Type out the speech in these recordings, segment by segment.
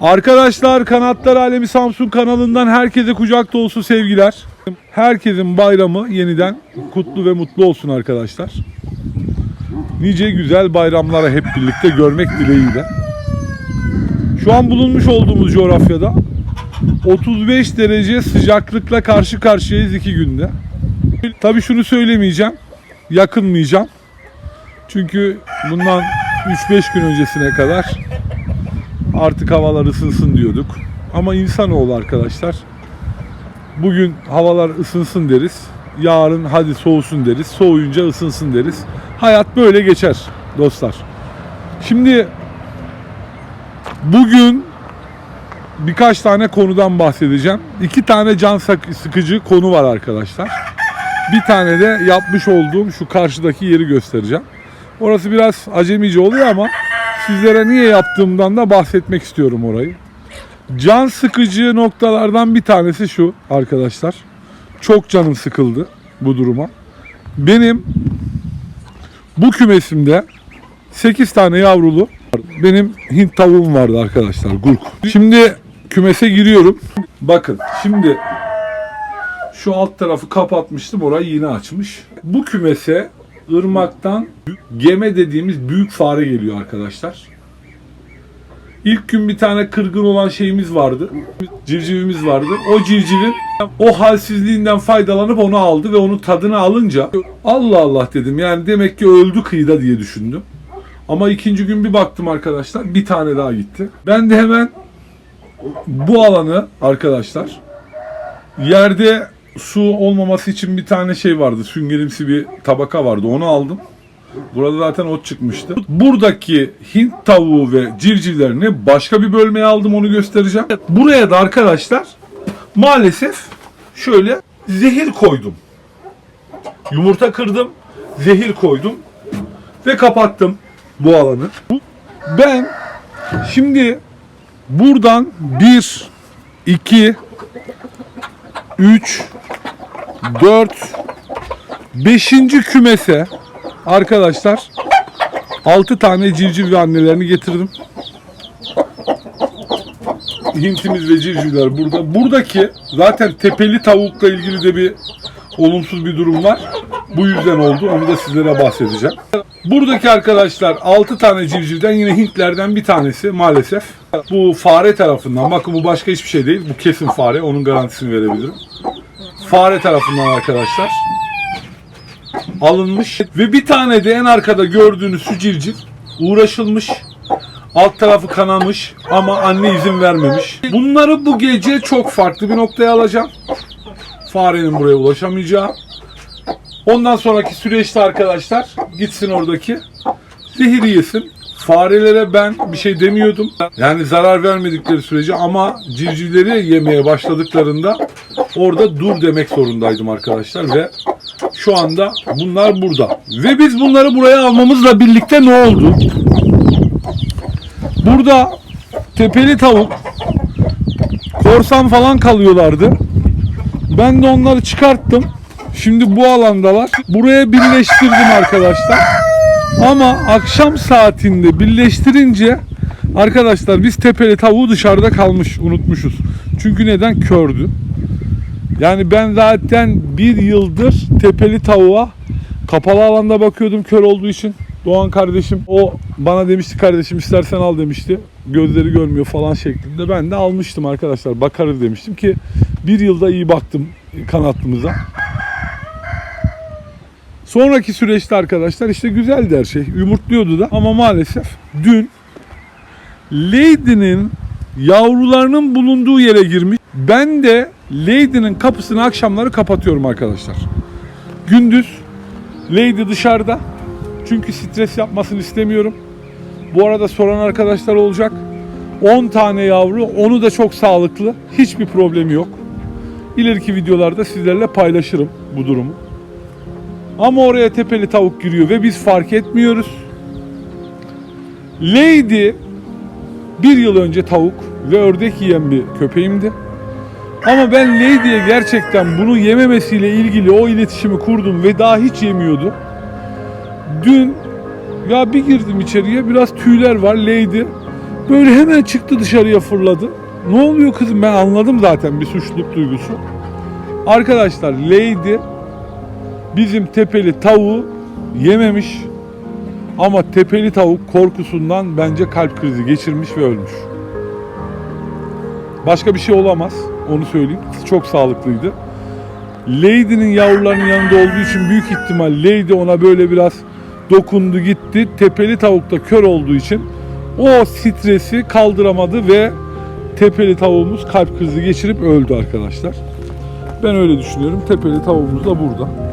Arkadaşlar Kanatlar Alemi Samsun kanalından herkese kucak dolusu sevgiler. Herkesin bayramı yeniden kutlu ve mutlu olsun arkadaşlar. Nice güzel bayramlara hep birlikte görmek dileğiyle. Şu an bulunmuş olduğumuz coğrafyada 35 derece sıcaklıkla karşı karşıyayız iki günde. Tabii şunu söylemeyeceğim. Yakınmayacağım. Çünkü bundan 3-5 gün öncesine kadar artık havalar ısınsın diyorduk. Ama insanoğlu arkadaşlar bugün havalar ısınsın deriz. Yarın hadi soğusun deriz. Soğuyunca ısınsın deriz. Hayat böyle geçer dostlar. Şimdi bugün birkaç tane konudan bahsedeceğim. İki tane can sıkıcı konu var arkadaşlar. Bir tane de yapmış olduğum şu karşıdaki yeri göstereceğim. Orası biraz acemice oluyor ama sizlere niye yaptığımdan da bahsetmek istiyorum orayı. Can sıkıcı noktalardan bir tanesi şu arkadaşlar. Çok canım sıkıldı bu duruma. Benim bu kümesimde 8 tane yavrulu benim Hint tavuğum vardı arkadaşlar. Gurk. Şimdi kümese giriyorum. Bakın şimdi şu alt tarafı kapatmıştım. Orayı yine açmış. Bu kümese ırmaktan geme dediğimiz büyük fare geliyor arkadaşlar. İlk gün bir tane kırgın olan şeyimiz vardı. Civcivimiz vardı. O civcivin o halsizliğinden faydalanıp onu aldı ve onun tadını alınca Allah Allah dedim. Yani demek ki öldü kıyıda diye düşündüm. Ama ikinci gün bir baktım arkadaşlar bir tane daha gitti. Ben de hemen bu alanı arkadaşlar yerde su olmaması için bir tane şey vardı. Süngerimsi bir tabaka vardı. Onu aldım. Burada zaten ot çıkmıştı. Buradaki Hint tavuğu ve civcivlerini başka bir bölmeye aldım onu göstereceğim. Buraya da arkadaşlar maalesef şöyle zehir koydum. Yumurta kırdım, zehir koydum ve kapattım bu alanı. Ben şimdi buradan 1 2 3 4 5. kümese arkadaşlar 6 tane civciv ve annelerini getirdim. Hintimiz ve civcivler burada. Buradaki zaten tepeli tavukla ilgili de bir olumsuz bir durum var. Bu yüzden oldu. Onu da sizlere bahsedeceğim. Buradaki arkadaşlar 6 tane civcivden yine Hintlerden bir tanesi maalesef. Bu fare tarafından. Bakın bu başka hiçbir şey değil. Bu kesin fare. Onun garantisini verebilirim. Fare tarafından arkadaşlar alınmış ve bir tane de en arkada gördüğünüz şu civciv uğraşılmış. Alt tarafı kanamış ama anne izin vermemiş. Bunları bu gece çok farklı bir noktaya alacağım. Farenin buraya ulaşamayacağı. Ondan sonraki süreçte arkadaşlar gitsin oradaki zehiri yesin. Farelere ben bir şey demiyordum. Yani zarar vermedikleri sürece ama civcivleri yemeye başladıklarında orada dur demek zorundaydım arkadaşlar ve şu anda bunlar burada. Ve biz bunları buraya almamızla birlikte ne oldu? Burada tepeli tavuk, korsan falan kalıyorlardı. Ben de onları çıkarttım. Şimdi bu alandalar. Buraya birleştirdim arkadaşlar. Ama akşam saatinde birleştirince arkadaşlar biz tepeli tavuğu dışarıda kalmış unutmuşuz. Çünkü neden? Kördü. Yani ben zaten bir yıldır tepeli tavuğa kapalı alanda bakıyordum kör olduğu için. Doğan kardeşim o bana demişti kardeşim istersen al demişti. Gözleri görmüyor falan şeklinde. Ben de almıştım arkadaşlar bakarız demiştim ki bir yılda iyi baktım kanatlımıza. Sonraki süreçte arkadaşlar işte güzeldi her şey. Yumurtluyordu da ama maalesef dün Lady'nin yavrularının bulunduğu yere girmiş. Ben de Lady'nin kapısını akşamları kapatıyorum arkadaşlar. Gündüz Lady dışarıda. Çünkü stres yapmasını istemiyorum. Bu arada soran arkadaşlar olacak. 10 tane yavru, onu da çok sağlıklı. Hiçbir problemi yok. İleriki videolarda sizlerle paylaşırım bu durumu. Ama oraya tepeli tavuk giriyor ve biz fark etmiyoruz. Lady bir yıl önce tavuk ve ördek yiyen bir köpeğimdi. Ama ben Lady'ye gerçekten bunu yememesiyle ilgili o iletişimi kurdum ve daha hiç yemiyordu. Dün ya bir girdim içeriye biraz tüyler var Lady Böyle hemen çıktı dışarıya fırladı. Ne oluyor kızım ben anladım zaten bir suçluluk duygusu. Arkadaşlar Lady bizim tepeli tavuğu yememiş. Ama tepeli tavuk korkusundan bence kalp krizi geçirmiş ve ölmüş. Başka bir şey olamaz. Onu söyleyeyim. Çok sağlıklıydı. Lady'nin yavrularının yanında olduğu için büyük ihtimal Lady ona böyle biraz dokundu gitti. Tepeli tavuk da kör olduğu için o stresi kaldıramadı ve tepeli tavuğumuz kalp krizi geçirip öldü arkadaşlar. Ben öyle düşünüyorum. Tepeli tavuğumuz da burada.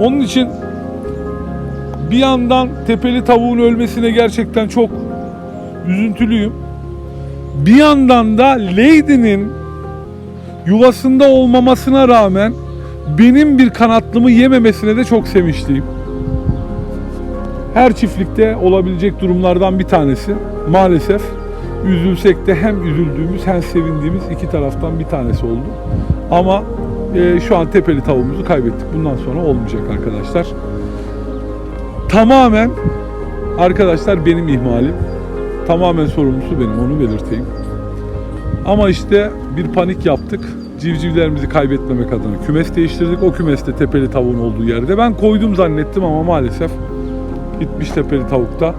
Onun için bir yandan tepeli tavuğun ölmesine gerçekten çok üzüntülüyüm. Bir yandan da Lady'nin yuvasında olmamasına rağmen benim bir kanatlımı yememesine de çok sevinçliyim. Her çiftlikte olabilecek durumlardan bir tanesi. Maalesef üzülsek de hem üzüldüğümüz hem sevindiğimiz iki taraftan bir tanesi oldu. Ama e, şu an tepeli tavuğumuzu kaybettik. Bundan sonra olmayacak arkadaşlar. Tamamen arkadaşlar benim ihmalim. Tamamen sorumlusu benim onu belirteyim. Ama işte bir panik yaptık. Civcivlerimizi kaybetmemek adına kümes değiştirdik. O kümeste tepeli tavuğun olduğu yerde. Ben koydum zannettim ama maalesef gitmiş tepeli tavukta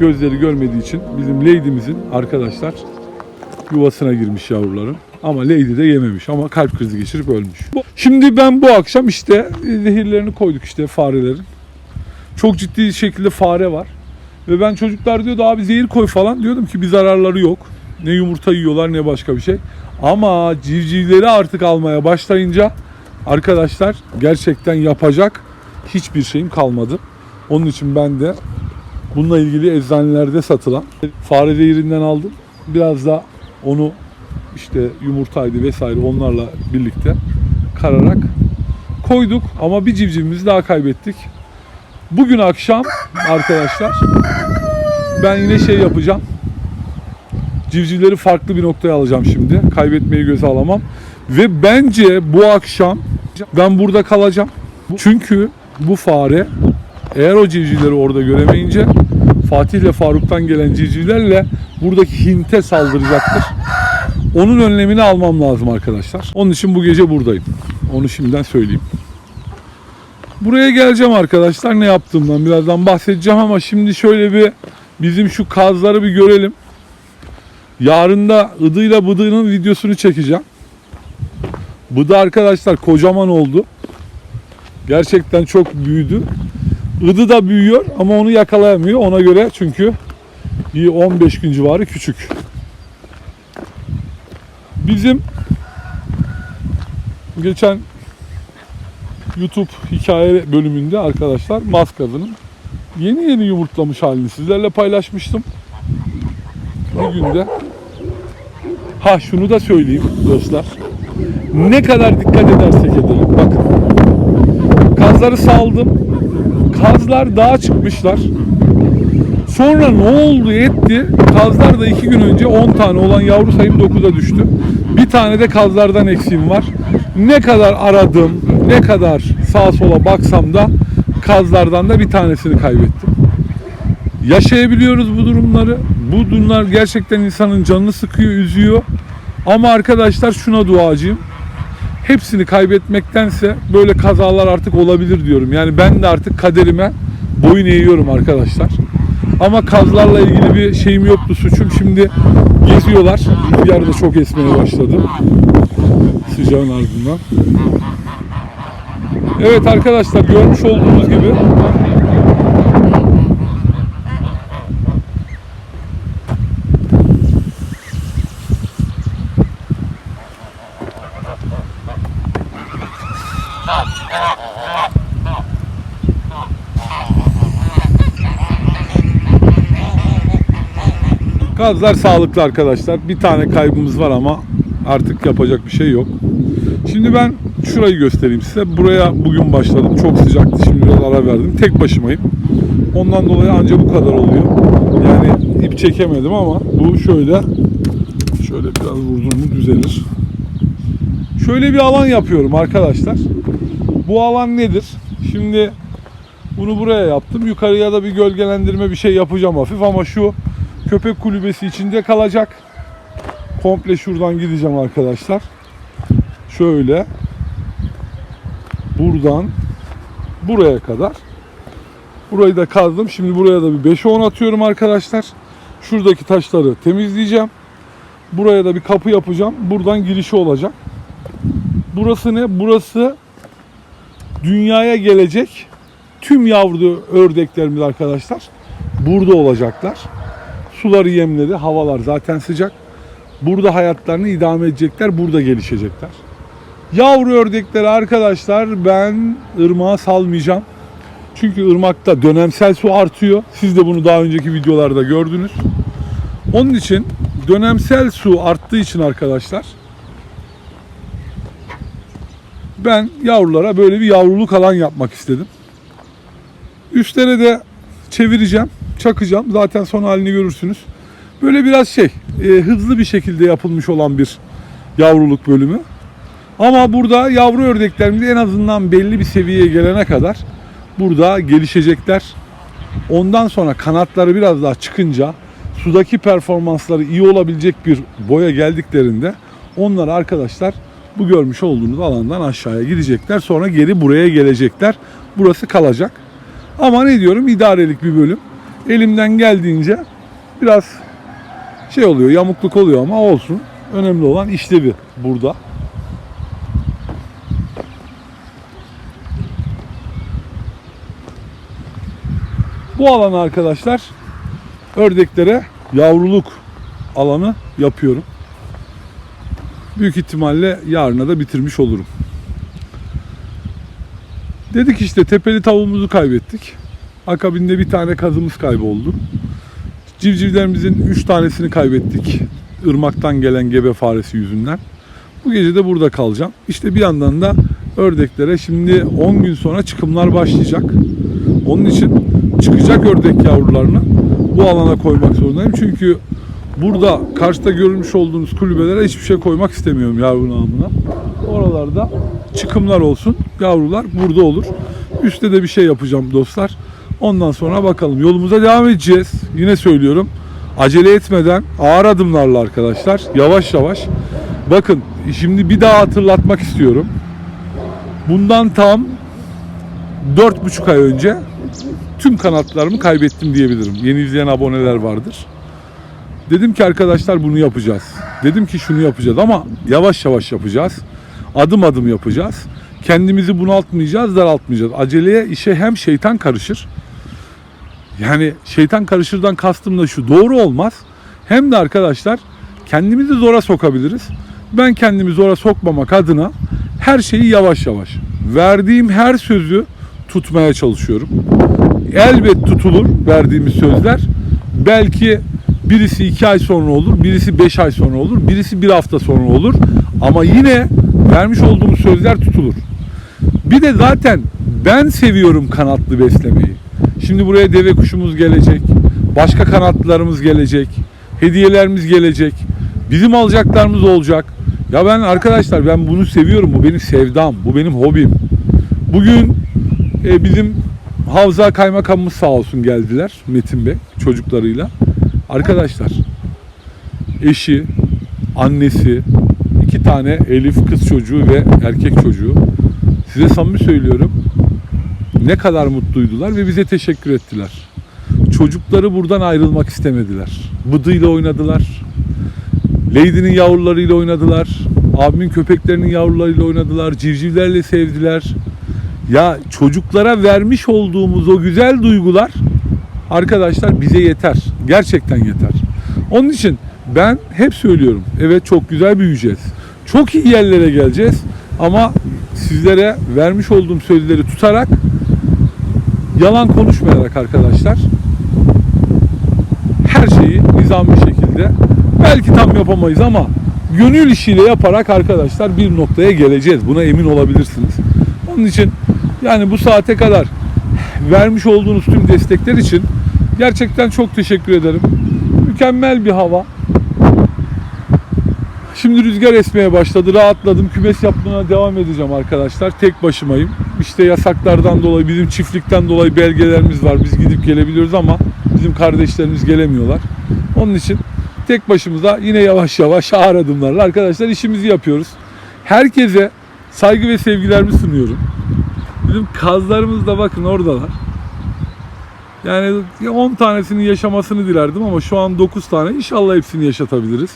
gözleri görmediği için bizim Lady'mizin arkadaşlar yuvasına girmiş yavruların. Ama Lady de yememiş ama kalp krizi geçirip ölmüş. Bu- Şimdi ben bu akşam işte zehirlerini koyduk işte farelerin. Çok ciddi şekilde fare var. Ve ben çocuklar diyordu abi zehir koy falan. Diyordum ki bir zararları yok. Ne yumurta yiyorlar ne başka bir şey. Ama civcivleri artık almaya başlayınca arkadaşlar gerçekten yapacak hiçbir şeyim kalmadı. Onun için ben de bununla ilgili eczanelerde satılan fare zehirinden aldım. Biraz da onu işte yumurtaydı vesaire onlarla birlikte kararak koyduk ama bir civcivimizi daha kaybettik. Bugün akşam arkadaşlar ben yine şey yapacağım. Civcivleri farklı bir noktaya alacağım şimdi. Kaybetmeyi göze alamam. Ve bence bu akşam ben burada kalacağım. Çünkü bu fare eğer o civcivleri orada göremeyince Fatih ile Faruk'tan gelen civcivlerle buradaki hinte saldıracaktır. Onun önlemini almam lazım arkadaşlar. Onun için bu gece buradayım. Onu şimdiden söyleyeyim. Buraya geleceğim arkadaşlar ne yaptığımdan birazdan bahsedeceğim ama şimdi şöyle bir bizim şu kazları bir görelim. Yarın da ıdıyla bıdığının videosunu çekeceğim. Bıdı arkadaşlar kocaman oldu. Gerçekten çok büyüdü. Idı da büyüyor ama onu yakalayamıyor ona göre çünkü bir 15 gün civarı küçük. Bizim geçen YouTube hikaye bölümünde arkadaşlar maskadının yeni yeni yumurtlamış halini sizlerle paylaşmıştım. Bugün de ha şunu da söyleyeyim dostlar. Ne kadar dikkat edersek edelim. Bakın. Kazları saldım. Kazlar dağa çıkmışlar. Sonra ne oldu etti? Kazlar da iki gün önce 10 tane olan yavru sayım 9'a düştü. Bir tane de kazlardan eksiğim var. Ne kadar aradım, ne kadar sağa sola baksam da kazlardan da bir tanesini kaybettim. Yaşayabiliyoruz bu durumları. Bu durumlar gerçekten insanın canını sıkıyor, üzüyor. Ama arkadaşlar şuna duacıyım. Hepsini kaybetmektense böyle kazalar artık olabilir diyorum. Yani ben de artık kaderime boyun eğiyorum arkadaşlar. Ama kazlarla ilgili bir şeyim yoktu suçum. Şimdi geziyorlar. Rüzgar da çok esmeye başladı. Sıcağın ardından. Evet arkadaşlar görmüş olduğunuz gibi Kazlar sağlıklı arkadaşlar. Bir tane kaybımız var ama artık yapacak bir şey yok. Şimdi ben şurayı göstereyim size. Buraya bugün başladım. Çok sıcaktı. Şimdi biraz ara verdim. Tek başımayım. Ondan dolayı ancak bu kadar oluyor. Yani ip çekemedim ama bu şöyle şöyle biraz vurdum mu düzelir. Şöyle bir alan yapıyorum arkadaşlar. Bu alan nedir? Şimdi Bunu buraya yaptım. Yukarıya da bir gölgelendirme bir şey yapacağım hafif ama şu köpek kulübesi içinde kalacak. Komple şuradan gideceğim arkadaşlar. Şöyle buradan buraya kadar. Burayı da kazdım. Şimdi buraya da bir 5'e 10 atıyorum arkadaşlar. Şuradaki taşları temizleyeceğim. Buraya da bir kapı yapacağım. Buradan girişi olacak. Burası ne? Burası dünyaya gelecek tüm yavru ördeklerimiz arkadaşlar burada olacaklar. Suları yemleri, havalar zaten sıcak. Burada hayatlarını idame edecekler, burada gelişecekler. Yavru ördekleri arkadaşlar ben ırmağa salmayacağım. Çünkü ırmakta dönemsel su artıyor. Siz de bunu daha önceki videolarda gördünüz. Onun için dönemsel su arttığı için arkadaşlar ben yavrulara böyle bir yavruluk alan yapmak istedim. Üstlere de çevireceğim, çakacağım. Zaten son halini görürsünüz. Böyle biraz şey, e, hızlı bir şekilde yapılmış olan bir yavruluk bölümü. Ama burada yavru ördeklerimiz en azından belli bir seviyeye gelene kadar burada gelişecekler. Ondan sonra kanatları biraz daha çıkınca sudaki performansları iyi olabilecek bir boya geldiklerinde onlar arkadaşlar bu görmüş olduğunuz alandan aşağıya gidecekler. Sonra geri buraya gelecekler. Burası kalacak. Ama ne diyorum idarelik bir bölüm. Elimden geldiğince biraz şey oluyor yamukluk oluyor ama olsun. Önemli olan işlevi burada. Bu alanı arkadaşlar ördeklere yavruluk alanı yapıyorum. Büyük ihtimalle yarına da bitirmiş olurum. Dedik işte tepeli tavuğumuzu kaybettik. Akabinde bir tane kazımız kayboldu. Civcivlerimizin 3 tanesini kaybettik. Irmaktan gelen gebe faresi yüzünden. Bu gece de burada kalacağım. İşte bir yandan da ördeklere şimdi 10 gün sonra çıkımlar başlayacak. Onun için çıkacak ördek yavrularını bu alana koymak zorundayım. Çünkü burada karşıda görülmüş olduğunuz kulübelere hiçbir şey koymak istemiyorum yavru namına. Oralarda çıkımlar olsun. Yavrular burada olur. Üstte de bir şey yapacağım dostlar. Ondan sonra bakalım. Yolumuza devam edeceğiz. Yine söylüyorum. Acele etmeden ağır adımlarla arkadaşlar. Yavaş yavaş. Bakın şimdi bir daha hatırlatmak istiyorum. Bundan tam 4,5 ay önce tüm kanatlarımı kaybettim diyebilirim. Yeni izleyen aboneler vardır. Dedim ki arkadaşlar bunu yapacağız. Dedim ki şunu yapacağız ama yavaş yavaş yapacağız. Adım adım yapacağız. Kendimizi bunaltmayacağız, daraltmayacağız. Aceleye işe hem şeytan karışır. Yani şeytan karışırdan kastım da şu doğru olmaz. Hem de arkadaşlar kendimizi zora sokabiliriz. Ben kendimi zora sokmamak adına her şeyi yavaş yavaş. Verdiğim her sözü tutmaya çalışıyorum. Elbet tutulur verdiğimiz sözler. Belki birisi iki ay sonra olur, birisi beş ay sonra olur, birisi bir hafta sonra olur. Ama yine vermiş olduğumuz sözler tutulur. Bir de zaten ben seviyorum kanatlı beslemeyi. Şimdi buraya deve kuşumuz gelecek. Başka kanatlılarımız gelecek. Hediyelerimiz gelecek. Bizim alacaklarımız olacak. Ya ben arkadaşlar ben bunu seviyorum. Bu benim sevdam. Bu benim hobim. Bugün e, bizim Havza kaymakamımız sağ olsun geldiler Metin Bey çocuklarıyla. Arkadaşlar eşi, annesi, iki tane Elif kız çocuğu ve erkek çocuğu. Size samimi söylüyorum. Ne kadar mutluydular ve bize teşekkür ettiler. Çocukları buradan ayrılmak istemediler. Bıdıyla oynadılar. Lady'nin yavrularıyla oynadılar. Abimin köpeklerinin yavrularıyla oynadılar. Civcivlerle sevdiler. Ya çocuklara vermiş olduğumuz o güzel duygular arkadaşlar bize yeter. Gerçekten yeter. Onun için ben hep söylüyorum. Evet çok güzel büyüyeceğiz. Çok iyi yerlere geleceğiz. Ama sizlere vermiş olduğum sözleri tutarak yalan konuşmayarak arkadaşlar her şeyi nizami şekilde belki tam yapamayız ama gönül işiyle yaparak arkadaşlar bir noktaya geleceğiz. Buna emin olabilirsiniz. Onun için yani bu saate kadar vermiş olduğunuz tüm destekler için gerçekten çok teşekkür ederim. Mükemmel bir hava. Şimdi rüzgar esmeye başladı. Rahatladım. Kümes yapmaya devam edeceğim arkadaşlar. Tek başımayım. İşte yasaklardan dolayı bizim çiftlikten dolayı belgelerimiz var. Biz gidip gelebiliyoruz ama bizim kardeşlerimiz gelemiyorlar. Onun için tek başımıza yine yavaş yavaş ağır adımlarla arkadaşlar işimizi yapıyoruz. Herkese saygı ve sevgilerimi sunuyorum. Bizim kazlarımız da bakın oradalar. Yani 10 tanesinin yaşamasını dilerdim ama şu an 9 tane. İnşallah hepsini yaşatabiliriz.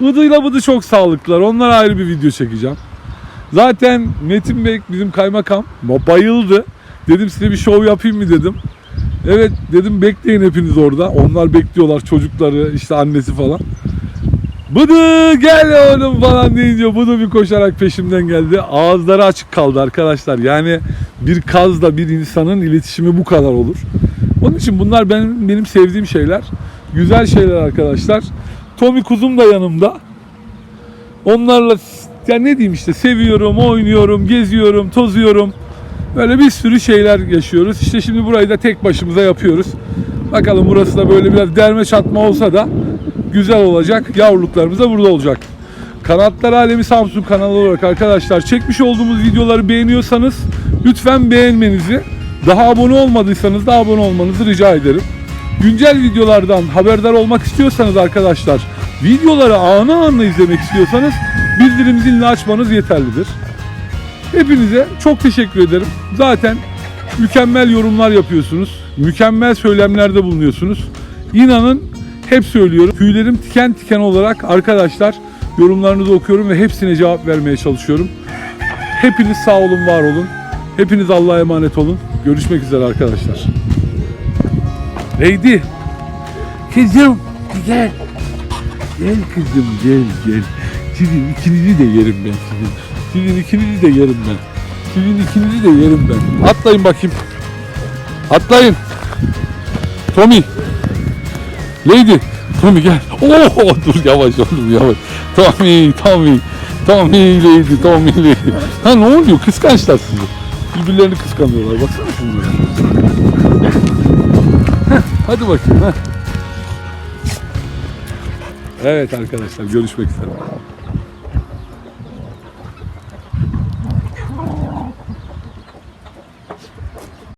Idı'yla Bıdı çok sağlıklılar. Onlar ayrı bir video çekeceğim. Zaten Metin Bey bizim kaymakam bayıldı. Dedim size bir şov yapayım mı dedim. Evet dedim bekleyin hepiniz orada. Onlar bekliyorlar çocukları işte annesi falan. Bıdı gel oğlum falan deyince Bıdı bir koşarak peşimden geldi. Ağızları açık kaldı arkadaşlar. Yani bir kazla bir insanın iletişimi bu kadar olur. Onun için bunlar benim, benim sevdiğim şeyler. Güzel şeyler arkadaşlar. Tommy kuzum da yanımda. Onlarla ya ne diyeyim işte seviyorum, oynuyorum, geziyorum, tozuyorum. Böyle bir sürü şeyler yaşıyoruz. İşte şimdi burayı da tek başımıza yapıyoruz. Bakalım burası da böyle biraz derme çatma olsa da güzel olacak. Yavruluklarımız da burada olacak. Kanatlar Alemi Samsun kanalı olarak arkadaşlar çekmiş olduğumuz videoları beğeniyorsanız lütfen beğenmenizi, daha abone olmadıysanız da abone olmanızı rica ederim. Güncel videolardan haberdar olmak istiyorsanız arkadaşlar, videoları anı anı izlemek istiyorsanız bildirim zilini açmanız yeterlidir. Hepinize çok teşekkür ederim. Zaten mükemmel yorumlar yapıyorsunuz. Mükemmel söylemlerde bulunuyorsunuz. İnanın hep söylüyorum. Tüylerim tiken tiken olarak arkadaşlar yorumlarınızı okuyorum ve hepsine cevap vermeye çalışıyorum. Hepiniz sağ olun, var olun. Hepiniz Allah'a emanet olun. Görüşmek üzere arkadaşlar. Lady. Kızım gel. Gel kızım gel gel. Sizin ikinizi de yerim ben sizin. Sizin ikinizi de yerim ben. Sizin ikinizi de yerim ben. Atlayın bakayım. Atlayın. Tommy. Lady. Tommy gel. Oo dur yavaş oğlum yavaş. Tommy, Tommy. Tommy Lady, Tommy Lady. Ha ne oluyor? Kıskançlar sizi. Birbirlerini kıskanıyorlar. Baksana şunlara. Hadi bakayım. Heh. Evet arkadaşlar görüşmek üzere.